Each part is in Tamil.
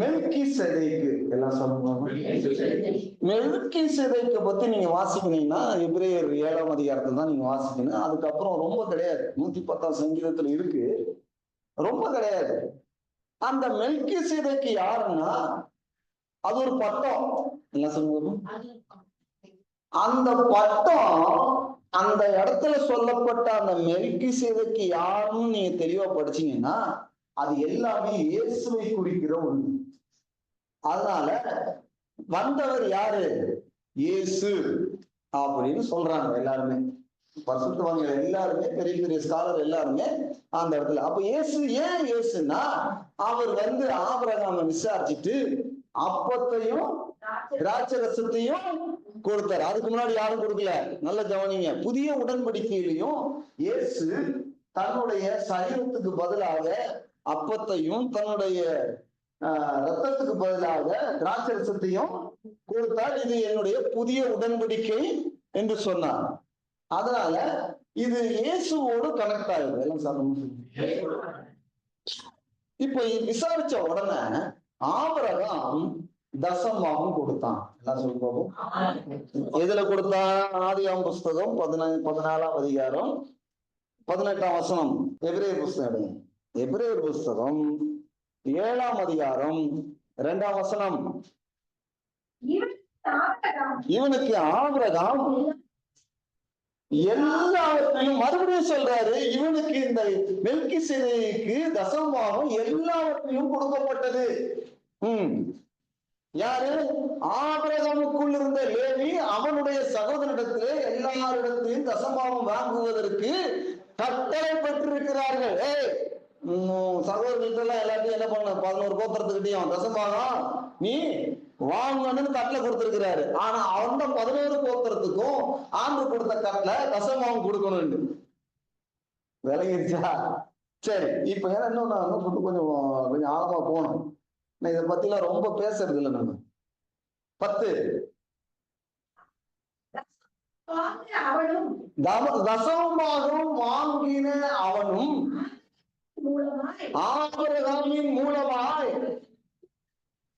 மெல்கி செதைக்கு எல்லாம் சொல்லுவாங்க? மெல்கி செதைக்கு பத்தி நீங்க வாசிக்கணும்னா எப்ரேயர் ஏழாம் அதிகாரத்தை தான் நீங்க வாசிக்கணும். அதுக்கப்புறம் ரொம்ப கிடையாது. நூத்தி பத்தாம் சங்கீதத்துல இருக்கு. ரொம்ப கிடையாது. அந்த மெல்கி செதைக்கு யாருன்னா அது ஒரு பட்டம். என்ன சொல்லுவோம் அந்த பட்டம் அந்த இடத்துல சொல்லப்பட்ட அந்த மெல்கி சேதைக்கு யாருன்னு நீங்க தெளிவா படிச்சீங்கன்னா அது எல்லாமே இயேசுவை குறிக்கிற ஒண்ணு. அதனால வந்தவர் யாரு? இயேசு அப்படின்னு சொல்றாங்க எல்லாருமே. பரிசுத்தவங்க எல்லாருமே பெரிய பெரிய ஸ்காலர் எல்லாருமே அந்த இடத்துல. அப்ப இயேசு ஏன் இயேசுன்னா அவர் வந்து ஆபரகாம விசாரிச்சுட்டு அப்பத்தையும் ராட்சரசத்தையும் கொடுத்தார் கொடுத்தாரு. அதுக்கு முன்னாடி யாரும் கொடுக்கல. நல்ல கவனிங்க. புதிய உடன்படிக்கையிலையும் இயேசு தன்னுடைய சரீரத்துக்கு பதிலாக அப்பத்தையும் தன்னுடைய ரத்தத்துக்கு பதிலாக திராட்சை ரசத்தையும் கொடுத்தால் இது என்னுடைய புதிய உடன்படிக்கை என்று சொன்னார். அதனால இது இயேசுவோடு கனெக்ட் ஆகுது. எல்லாம் சாப்பிடணும் இப்ப விசாரிச்ச உடனே ஆபரகம் தசமாகவும் கொடுத்தான். எல்லாம் சொல்லி பார்ப்போம். எதுல கொடுத்தான்? ஆதியாம் புஸ்தகம் பதினா பதினாலாம் அதிகாரம் பதினெட்டாம் வசனம். எபிரேயர் புஸ்தகம் எடுங்க எபிரேயர் புஸ்தகம் ஏழாம் அதிகாரம் இரண்டாம் வசனம். இவனுக்கு ஆபிரகாம். எல்லாவற்றையும் மறுபடியும் சொல்றாரு இவனுக்கு இந்த மெல்கி சிலைக்கு தசமாவும் எல்லாவற்றையும் கொடுக்கப்பட்டது. உம் யாரு? ஆபிரகாமுக்குள் இருந்த லேவி அவனுடைய சகோதரிடத்திலே எல்லாரிடத்திலையும் தசமாவும் வாங்குவதற்கு கட்டளை பெற்றிருக்கிறார்கள். ஏய் உம் சகோதரர்கள்ட்ட எல்லாம் எல்லாத்தையும் என்ன பண்ண பதினோரு கோத்திரத்துக்கிட்டையும். தசமாகம் நீ வாங்கணும்னு கட்டளை கொடுத்திருக்கிறாரு. ஆனா அந்த பதினோரு கோத்திரத்துக்கும் ஆண்டு கொடுத்த கட்டளை தசமாவும் கொடுக்கணும்னு. விளங்கிருச்சா சரி இப்ப ஏன்னா இன்னும் நான் கொஞ்சம் கொஞ்சம் ஆழமா போகணும். நான் இதை பத்திலாம் ரொம்ப பேசுறது இல்லை நான் பத்து தசமமாகவும் வாங்கின அவனும் ஆபரகாமின் மூலமாய்.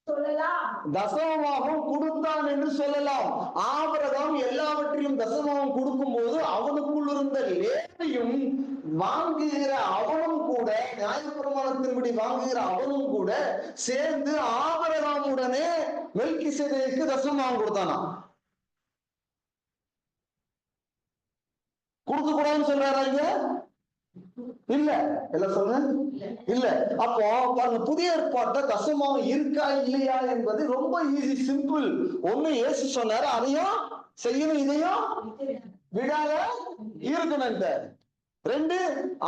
சொல்லலாம். தசமமாகவும் கொடுத்தான் என்று சொல்லலாம். ஆபரகாம் எல்லாவற்றையும் தசமமாகவும் கொடுக்கும்போது அவனுக்குள் இருந்த லேவையும் வாங்குகிற அவனும் கூட நியாயப்பிரமாணத்தின்படி வாங்குகிற அவனும் கூட சேர்ந்து ஆபரகாமுடனே மெல்கி சேதைக்கு தசமமாகவும் கொடுத்தானா கொடுக்க கூடாதுன்னு சொல்றாரா இங்க இல்ல. என்ன சொல்லுங்க இல்ல. அப்போ பாருங்க புதிய ஏற்பாட்ட தசமம் இருக்கா இல்லையா என்பது ரொம்ப ஈஸி சிம்பிள் ஒண்ணு ஏசு சொன்னாரு அதையும் செய்யணும் இதையும் விடாத இருக்கணும் ரெண்டு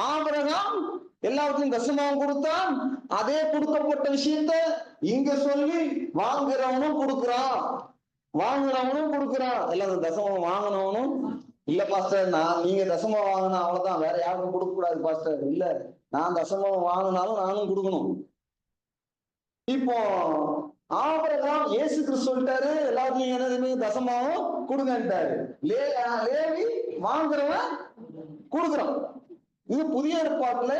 ஆபரகம் எல்லாத்தையும் தசமாவும் கொடுத்தான். அதே கொடுக்கப்பட்ட விஷயத்த இங்க சொல்லி வாங்குறவனும் கொடுக்குறான். வாங்குறவனும் கொடுக்குறான். எல்லாம் தசமம் வாங்கினவனும் இல்ல பாஸ்டர் நான் நீங்க தசமம் வாங்கினா அவ்வளவுதான். வேற யாருக்கும் கொடுக்க கூடாது பாஸ்டர். இல்ல நான் தசமம் வாங்கினாலும் நானும் கொடுக்கணும். இப்போ ஆபரகாம் இயேசு கிறிஸ்து சொல்லிட்டாரு. எல்லாத்தையும் என்ன தசமாவும் கொடுங்கன்ட்டாரு. லே லேவி வாங்குறவன் கொடுக்குறான். இது புதிய ஏற்பாட்டுல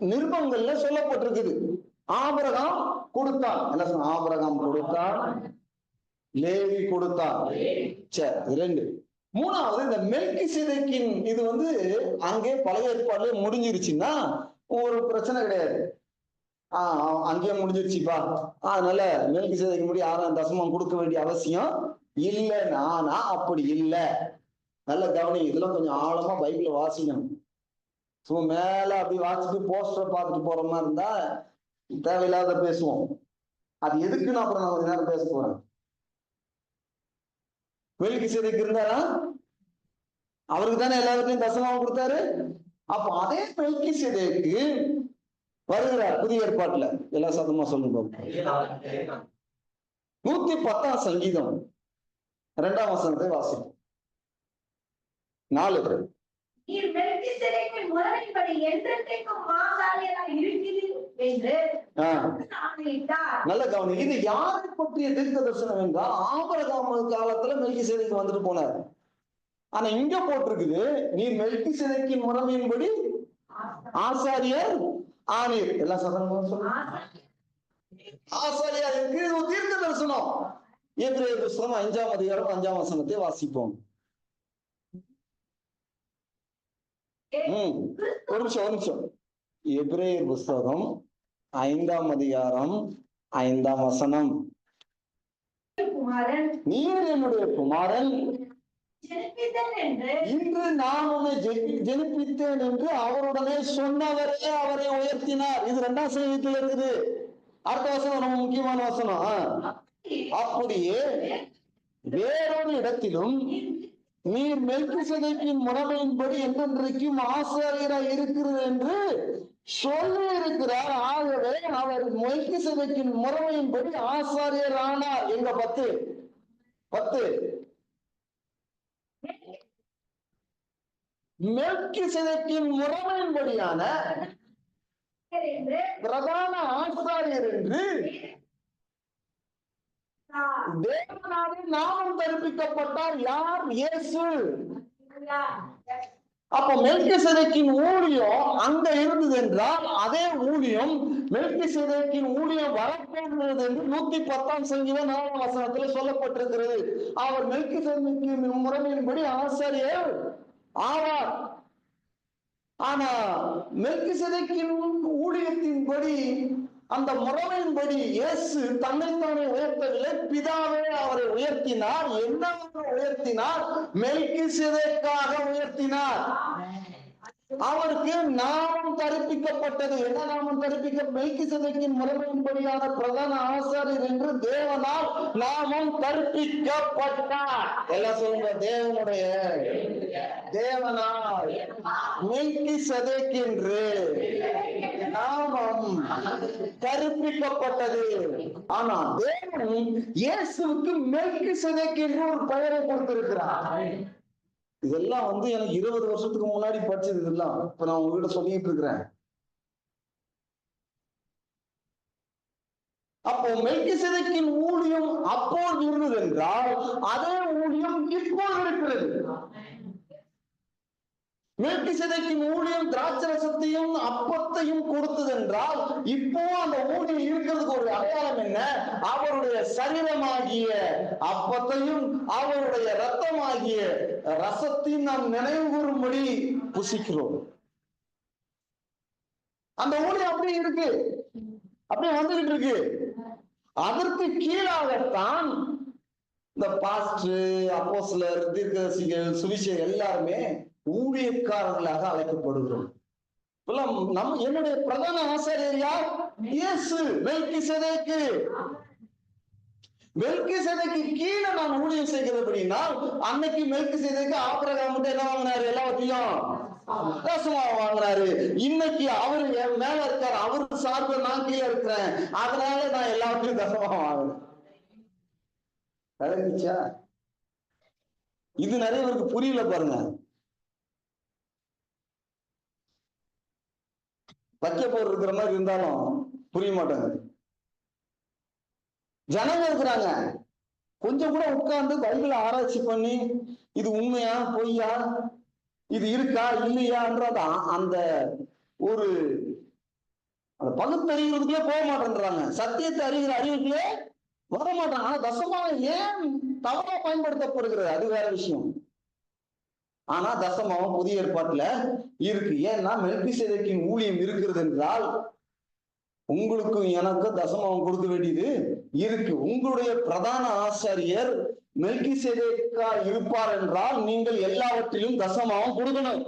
நிருபங்கள்ல சொல்லப்பட்டிருக்குது. ஆபரகம் கொடுத்தான். என்ன சொன்ன? ஆபரகம் கொடுத்தான். லேவி கொடுத்தான். சரி ரெண்டு மூணாவது இந்த மெல்கி சிதைக்கின் இது வந்து அங்கே பழைய ஏற்பாடுல முடிஞ்சிருச்சுன்னா ஒரு பிரச்சனை கிடையாது. ஆஹ் அங்கேயே முடிஞ்சிருச்சுப்பா. அதனால மெல்கி சிதைக்கு முடி ஆறாம் தசமம் கொடுக்க வேண்டிய அவசியம் இல்லை நானா அப்படி இல்லை. நல்ல கவனி இதெல்லாம் கொஞ்சம் ஆழமா பைபிள வாசிக்கணும். சும்மா மேல அப்படி வாசிட்டு போஸ்டரை பார்த்துட்டு போற மாதிரி இருந்தா தேவையில்லாத பேசுவோம். அது எதுக்குன்னு அப்புறம் நான் கொஞ்ச நேரம் பேச போறேன். வெள்ளிக்கு சேதைக்கு இருந்தாரா அவருக்கு தானே எல்லாருக்கும் தசமாவும் கொடுத்தாரு? அப்போ அதே வெள்ளிக்கு சிதைக்கு வருகிறார் புதிய ஏற்பாட்டுல. எல்லா சத்தமா சொல்லுங்க நூத்தி பத்தாம் சங்கீதம். இரண்டாம் வசனத்தை வாசிப்போம். நாலு நீர் மெல்கிசேதேக்கின் முறையின்படி என்றென்றைக்கும் மாசாலியராய் இருக்கிறீர் என்று நல்ல கவனி இது யாரை பற்றிய தீர்க்க தரிசனம் என்றால் ஆபரகாம காலத்துல மெல்கி சேதைக்கு வந்துட்டு போனார். ஆனா இங்க போட்டிருக்குது நீ மெல்கி சேதைக்கு முறைமையின்படி ஆசாரியர் ஆனீர் எல்லாம் சதனமும் சொல்லு ஆசாரியா இருக்கு இது ஒரு தீர்க்க தரிசனம். எபிரேயர் புஸ்தகம் அஞ்சாம் அதிகாரம் அஞ்சாம் வசனத்தை வாசிப்போம். ஒரு நிமிஷம் ஒரு நிமிஷம். எபிரேயர் புஸ்தகம் ஐந்தாம் அதிகாரம் ஐந்தாம் வசனம். நீர் என்னுடைய குமாரன். இன்று நான் உன்னை ஜெனி- ஜெனிப்பித்தேன் என்று அவருடனே சொன்னவரே அவரை உயர்த்தினார். இது ரெண்டாம் சங்கத்தில் இருக்குது. அடுத்த வசனம் ரொம்ப முக்கியமான வசனம். அப்படியே வேறொரு இடத்திலும் நீர் மெல்கிசதைக்கின் முறைமையின்படி என்றென்றைக்கும் ஆசாரியராய் இருக்கிறது என்று சொல்லி இருக்கிறார் ஆகவே அவர் மெல்கிசதைக்கின் முறைமையின்படி ஆசாரியர் ஆனார் எங்க பத்து? பத்து. மெல்கிசதைக்கின் முறைமையின்படியான பிரதான ஆசாரியர் என்று தேவனாலே நாமம் தரிப்பிக்கப்பட்டார் யார்? இயேசு. அப்ப மெல்கிசதைக்கின் ஊழியம் அங்க இருந்தது என்றால் அதே ஊழியம் மெல்கிசதைக்கின் ஊழியம் வரப்போகிறது என்று நூத்தி பத்தாம் சங்கீத நாலாம் வசனத்துல சொல்லப்பட்டிருக்கிறது. அவர் மெல்கிசதைக்கின் முறைமையின்படி ஆசாரியர் ஆவார். ஆனா மெல்கிசதைக்கின் ஊழியத்தின்படி அந்த முறைமையின்படி இயேசு தன்னைத்தானே உயர்த்தவில்லை பிதாவே அவரை உயர்த்தினார் என்னவாக உயர்த்தினார்? மெல்கிசதைக்காக உயர்த்தினார். அவருக்கு நாமம் தரிப்பிக்கப்பட்டது. என்ன நாமம் தரிப்பிக்க? மெல்கிசதைக்கின் முறைமையின்படியான பிரதான ஆசாரியர் என்று தேவனால் நாமம் தரிப்பிக்கப்பட்டார். எல்லாம் சொல்லுங்க தேவனுடைய தேவனால் மெல்கிசதைக்கென்று நாமம் கற்பிக்கப்பட்டது ஆனா தேவன் இயேசுக்கு மெய்க்கு சதைக்கின்ற ஒரு பெயரை கொடுத்திருக்கிறார். இதெல்லாம் வந்து எனக்கு இருபது வருஷத்துக்கு முன்னாடி படிச்சது இதெல்லாம். இப்ப நான் உங்ககிட்ட சொல்லிட்டு இருக்கிறேன். அப்போ மெல்கிசதைக்கின் ஊழியம் அப்போது இருந்தது என்றால் அதே ஊழியம் இப்போது இருக்கிறது. மெல்கிசதைக்கின் ஊழியம் திராட்சரசத்தையும் அப்பத்தையும் கொடுத்ததென்றால் இப்போ அந்த ஊழியம் இருக்கிறதுக்கு ஒரு அடையாளம் என்ன? அவருடைய சரீரமாகிய அப்பத்தையும் அவருடைய ரத்தமாகிய ரசத்தையும் நாம் நினைவு கூறும்படி புசிக்கிறோம். அந்த ஊழியம் அப்படியே இருக்கு. அப்படியே வந்துகிட்டு இருக்கு. அதற்கு கீழாகத்தான் இந்த பாஸ்டர் அப்போஸ்லர் தீர்க்கதரிசிகள் சுவிசே எல்லாருமே ஊழியக்காரர்களாக அழைக்கப்படுகிறோம். நம் நம்ம என்னுடைய பிரதான ஆசிரியர் யார்? இயேசு மெல்கிசேதேக்கு. மெல்கிசேதேக்கு கீழே நான் ஊழியம் அப்படின்னா அன்னைக்கு மெல்கிசேதேக்கு ஆபிரகாம் மட்டும் என்ன வாங்கினாரு? எல்லாத்தையும் தசமா வாங்கினாரு. இன்னைக்கு அவரு என் மேல இருக்காரு. அவரு சார்பு நான் கீழே இருக்கிறேன். அதனால நான் எல்லாத்தையும் தசமா வாங்கினேன். இது நிறைய பேருக்கு புரியல பாருங்க. வைக்க போர் இருக்கிற மாதிரி இருந்தாலும் புரிய மாட்டாங்க. ஜனங்க இருக்கிறாங்க. கொஞ்சம் கூட உட்கார்ந்து பைபிள ஆராய்ச்சி பண்ணி இது உண்மையா பொய்யா இது இருக்கா இல்லையான்றது அந்த ஒரு அந்த பகுத்தறிகிறதுக்குள்ளே போக மாட்டேன்றாங்க. சத்தியத்தை அறிகிற அறிவுக்குள்ளே வர மாட்டாங்க. ஆனா தசமாக ஏன் தவறா பயன்படுத்தப்படுகிறது? அது வேற விஷயம். ஆனா தசமாவும் புதிய ஏற்பாட்டுல இருக்கு. ஏன்னா மெல்பிசேதேக்கின் ஊழியம் இருக்கிறது என்றால் உங்களுக்கும் எனக்கும் தசமாவும் கொடுக்க வேண்டியது இருக்கு. உங்களுடைய பிரதான ஆசாரியர் மெல்கிசேதேக்கா இருப்பார் என்றால் நீங்கள் எல்லாவற்றிலும் தசமாவும் கொடுக்கணும்.